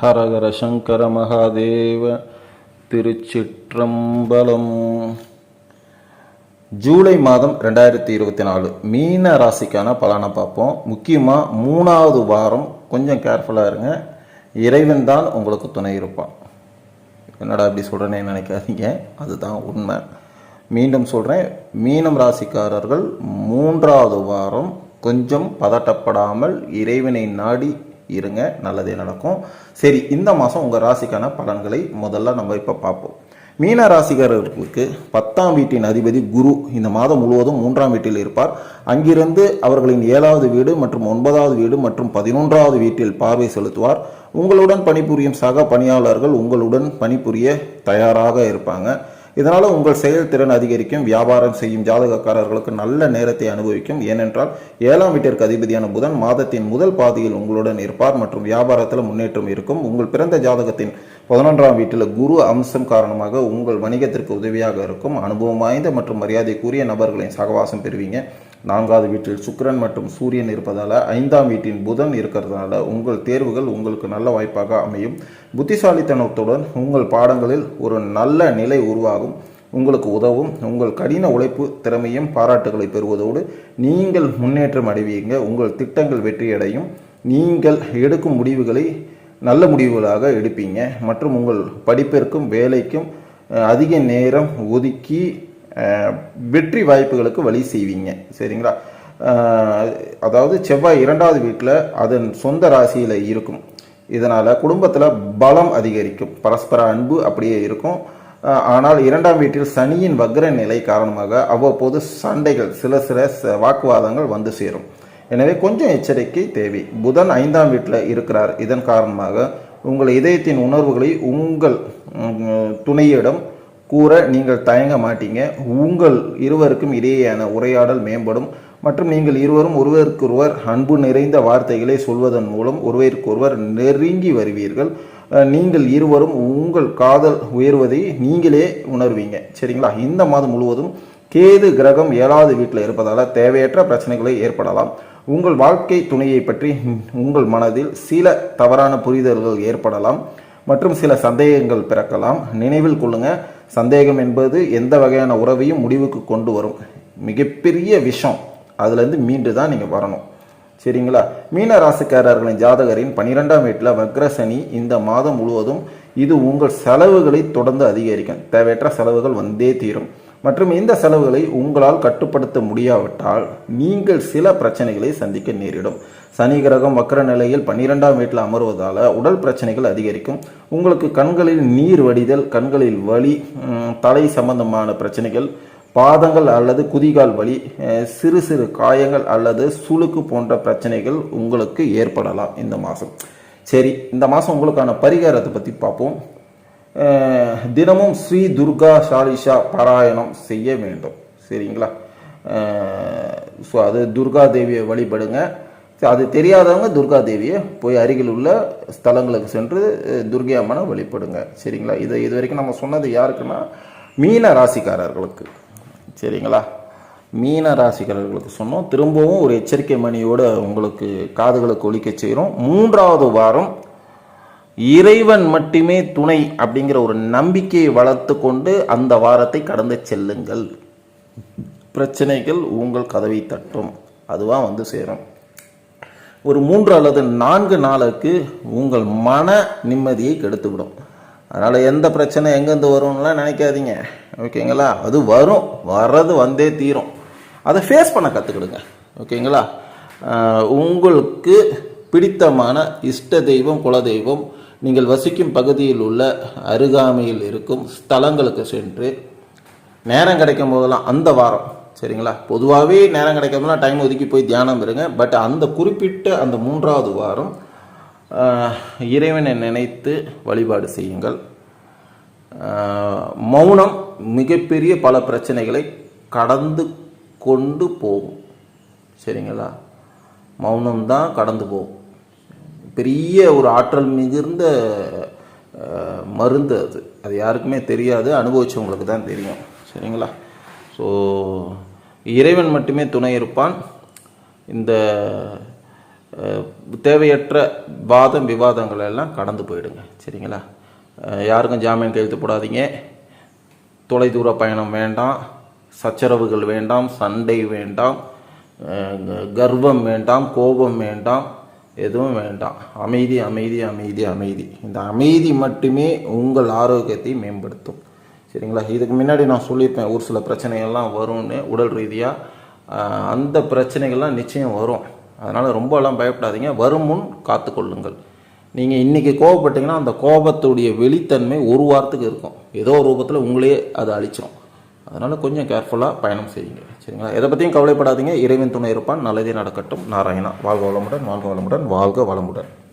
ஹரஹர சங்கர மகாதேவ திருச்சிற்றம்பலம். ஜூலை மாதம் ரெண்டாயிரத்தி இருபத்தி நாலு மீன ராசிக்கான பலனை பார்ப்போம். முக்கியமாக மூணாவது வாரம் கொஞ்சம் கேர்ஃபுல்லாக இருங்க. இறைவன் தான் உங்களுக்கு துணை இருப்பான். என்னடா இப்படி சொல்கிறேனே நினைக்காதீங்க. அதுதான் உண்மை. மீண்டும் சொல்கிறேன் மீனம் ராசிக்காரர்கள் மூன்றாவது வாரம் கொஞ்சம் பதட்டப்படாமல் இறைவனை நாடி இருங்க நல்லதே நடக்கும். சரி இந்த மாதம் உங்கள் ராசிக்கான பலன்களை முதல்ல நம்ம இப்போ பார்ப்போம். மீன ராசிகாரர்களுக்கு பத்தாம் வீட்டின் அதிபதி குரு இந்த மாதம் முழுவதும் மூன்றாம் வீட்டில் இருப்பார். அங்கிருந்து அவர்களின் ஏழாவது வீடு மற்றும் ஒன்பதாவது வீடு மற்றும் பதினொன்றாவது வீட்டில் பார்வை செலுத்துவார். உங்களுடன் பணிபுரியும் சக பணியாளர்கள் உங்களுடன் பணிபுரிய தயாராக இருப்பாங்க. இதனால் உங்கள் செயல்திறன் அதிகரிக்கும் வியாபாரம் செய்யும் ஜாதகக்காரர்களுக்கு நல்ல நேரத்தை அனுபவிக்கும். ஏனென்றால் ஏழாம் வீட்டிற்கு அதிபதியான புதன் மாதத்தின் முதல் பாதியில் உங்களுடன் இருப்பார் மற்றும் வியாபாரத்தில் முன்னேற்றம் இருக்கும். உங்கள் பிறந்த ஜாதகத்தின் பதினொன்றாம் வீட்டில் குரு அம்சம் காரணமாக உங்கள் வணிகத்திற்கு உதவியாக இருக்கும் அனுபவம் வாய்ந்த மற்றும் மரியாதைக்குரிய நபர்களின் சகவாசம் பெறுவீங்க. நான்காவது வீட்டில் சுக்கிரன் மற்றும் சூரியன் இருப்பதால் ஐந்தாம் வீட்டின் புதன் இருக்கிறதுனால உங்கள் தேர்வுகள் உங்களுக்கு நல்ல வாய்ப்பாக அமையும். புத்திசாலித்தனத்துடன் உங்கள் பாடங்களில் ஒரு நல்ல நிலை உருவாகும். உங்களுக்கு உதவும். உங்கள் கடின உழைப்பு திறமையும் பாராட்டுகளை பெறுவதோடு நீங்கள் முன்னேற்றம் அடைவீங்க. உங்கள் திட்டங்கள் வெற்றியடையும். நீங்கள் எடுக்கும் முடிவுகளை நல்ல முடிவுகளாக எடுப்பீங்க. மற்றும் உங்கள் படிப்பிற்கும் வேலைக்கும் அதிக நேரம் ஒதுக்கி வெற்றி வாய்ப்புகளுக்கு வழி செய்வீங்க. சரிங்களா? அதாவது செவ்வாய் இரண்டாவது வீட்டில் அதன் சொந்த ராசியில் இருக்கும். இதனால் குடும்பத்தில் பலம் அதிகரிக்கும். பரஸ்பர அன்பு அப்படியே இருக்கும். ஆனால் இரண்டாம் வீட்டில் சனியின் வக்ர நிலை காரணமாக அவ்வப்போது சண்டைகள் சில சில ச- வாக்குவாதங்கள் வந்து சேரும். எனவே கொஞ்சம் எச்சரிக்கை தேவை. புதன் ஐந்தாம் வீட்டில் இருக்கிறார். இதன் காரணமாக உங்கள் இதயத்தின் உணர்வுகளை உங்கள் துணையிடம் கூற நீங்கள் தயங்க மாட்டீங்க. உங்கள் இருவருக்கும் இடையேயான உரையாடல் மேம்படும். மற்றும் நீங்கள் இருவரும் ஒருவருக்கொருவர் அன்பு நிறைந்த வார்த்தைகளை சொல்வதன் மூலம் ஒருவருக்கொருவர் நெருங்கி வருவீர்கள். அஹ், நீங்கள் இருவரும் உங்கள் காதல் உயர்வதை நீங்களே உணர்வீங்க. சரிங்களா? இந்த மாதம் முழுவதும் கேது கிரகம் ஏழாவது வீட்டில் இருப்பதால் தேவையற்ற பிரச்சனைகளை ஏற்படலாம். உங்கள் வாழ்க்கை துணையை பற்றி உங்கள் மனதில் சில தவறான புரிதல்கள் ஏற்படலாம் மற்றும் சில சந்தேகங்கள் பிறக்கலாம். நினைவில் கொள்ளுங்க. சந்தேகம் என்பது எந்த வகையான உறவையும் முடிவுக்கு கொண்டு வரும். மிகப்பெரிய விஷம். அதுலேருந்து மீண்டு தான் நீங்கள் வரணும். சரிங்களா? மீன ராசிக்காரர்களின் ஜாதகரின் பன்னிரெண்டாம் வீட்டில் வக்ரசனி இந்த மாதம் முழுவதும் இது உங்கள் செலவுகளை தொடர்ந்து அதிகரிக்கும். தேவையற்ற செலவுகள் வந்தே தீரும். மற்றும் இந்த செலவுகளை உங்களால் கட்டுப்படுத்த முடியாவிட்டால் நீங்கள் சில பிரச்சனைகளை சந்திக்க நேரிடும். சனி கிரகம் வக்கர நிலையில் பன்னிரெண்டாம் வீட்டில் அமர்வதால் உடல் பிரச்சனைகள் அதிகரிக்கும். உங்களுக்கு கண்களில் நீர் வடிதல் கண்களில் வலி தலை சம்பந்தமான பிரச்சனைகள் பாதங்கள் அல்லது குதிகால் வலி சிறு சிறு காயங்கள் அல்லது சுளுக்கு போன்ற பிரச்சனைகள் உங்களுக்கு ஏற்படலாம் இந்த மாதம். சரி இந்த மாதம் உங்களுக்கான பரிகாரத்தை பற்றி பார்ப்போம். தினமும் ஸ்ரீ துர்கா சாலிஷா பாராயணம் செய்ய வேண்டும். சரிங்களா? ஸோ அது துர்கா தேவியை வழிபடுங்க. அது தெரியாதவங்க துர்கா தேவியை போய் அருகில் உள்ள ஸ்தலங்களுக்கு சென்று துர்கை அம்மனை வழிபடுங்க. சரிங்களா? இதை இது வரைக்கும் நம்ம சொன்னது யாருக்குன்னா மீன ராசிக்காரர்களுக்கு. சரிங்களா? மீன ராசிக்காரர்களுக்கு சொன்னோம். திரும்பவும் ஒரு எச்சரிக்கை மணியோடு உங்களுக்கு காதுகளுக்கு ஒலிக்க செய்கிறோம். மூன்றாவது வாரம் இறைவன் மட்டுமே துணை அப்படிங்கிற ஒரு நம்பிக்கையை வளர்த்து கொண்டு அந்த வாரத்தை கடந்து செல்லுங்கள். பிரச்சனைகள் உங்கள் கதவை தட்டும். அதுவாக வந்து சேரும். ஒரு மூன்று அல்லது நான்கு நாளுக்கு உங்கள் மன நிம்மதியை கெடுத்துவிடும். அதனால் எந்த பிரச்சனை எங்கேருந்து வரும்லாம் நினைக்காதீங்க. ஓகேங்களா? அது வரும். வர்றது வந்தே தீரும். அதை ஃபேஸ் பண்ண கற்றுக்கிடுங்க ஓகேங்களா? உங்களுக்கு பிடித்தமான இஷ்ட தெய்வம் குலதெய்வம் நீங்கள் வசிக்கும் பகுதியில் உள்ள அருகாமையில் இருக்கும் ஸ்தலங்களுக்கு சென்று நேரம் கிடைக்கும் போதெல்லாம் அந்த வாரம் சரிங்களா? பொதுவாகவே நேரம் கிடைக்காமலாம் டைம் ஒதுக்கி போய் தியானம் இருங்க. பட் அந்த குறிப்பிட்ட அந்த மூன்றாவது வாரம் இறைவனை நினைத்து வழிபாடு செய்யுங்கள். மௌனம் மிகப்பெரிய பல பிரச்சனைகளை கடந்து கொண்டு போகும் சரிங்களா? மௌனம் தான் கடந்து போகும் பெரிய ஒரு ஆற்றல் மிகுந்த மருந்து அது. அது யாருக்குமே தெரியாது அனுபவிச்சவங்களுக்கு தான் தெரியும். சரிங்களா? ஸோ இறைவன் மட்டுமே துணை இருப்பான். இந்த தேவையற்ற வாதம் விவாதங்கள் எல்லாம் கடந்து போயிடுங்க. சரிங்களா? யாருக்கும் ஜாமீன் கையெழுத்து போடாதீங்க. தொலைதூர பயணம் வேண்டாம். சச்சரவுகள் வேண்டாம். சண்டை வேண்டாம். கர்வம் வேண்டாம் கோபம் வேண்டாம் எதுவும் வேண்டாம். அமைதி அமைதி அமைதி அமைதி. இந்த அமைதி மட்டுமே உங்கள் ஆரோக்கியத்தை மேம்படுத்தும். சரிங்களா? இதுக்கு முன்னாடி நான் சொல்லியிருப்பேன் ஒரு சில பிரச்சனைகள்லாம் வரும்னு உடல் ரீதியாக அந்த பிரச்சனைகள்லாம் நிச்சயம் வரும். அதனால் ரொம்பலாம் பயப்படாதீங்க. வரும் முன் காத்துக்கொள்ளுங்கள். நீங்கள் இன்றைக்கி கோபப்பட்டீங்கன்னா அந்த கோபத்துடைய வெளித்தன்மை ஒரு வாரத்துக்கு இருக்கும். ஏதோ ரூபத்தில் உங்களையே அது அழிச்சிடும் அதனால் கொஞ்சம் கேர்ஃபுல்லாக பயணம் செய்யுங்க. சரிங்களா? எதை பற்றியும் கவலைப்படாதீங்க. இறைவன் துணை இருப்பான். நல்லதே நடக்கட்டும். நாராயணா. வாழ்க வளமுடன் வாழ்க வளமுடன் வாழ்க வளமுடன்.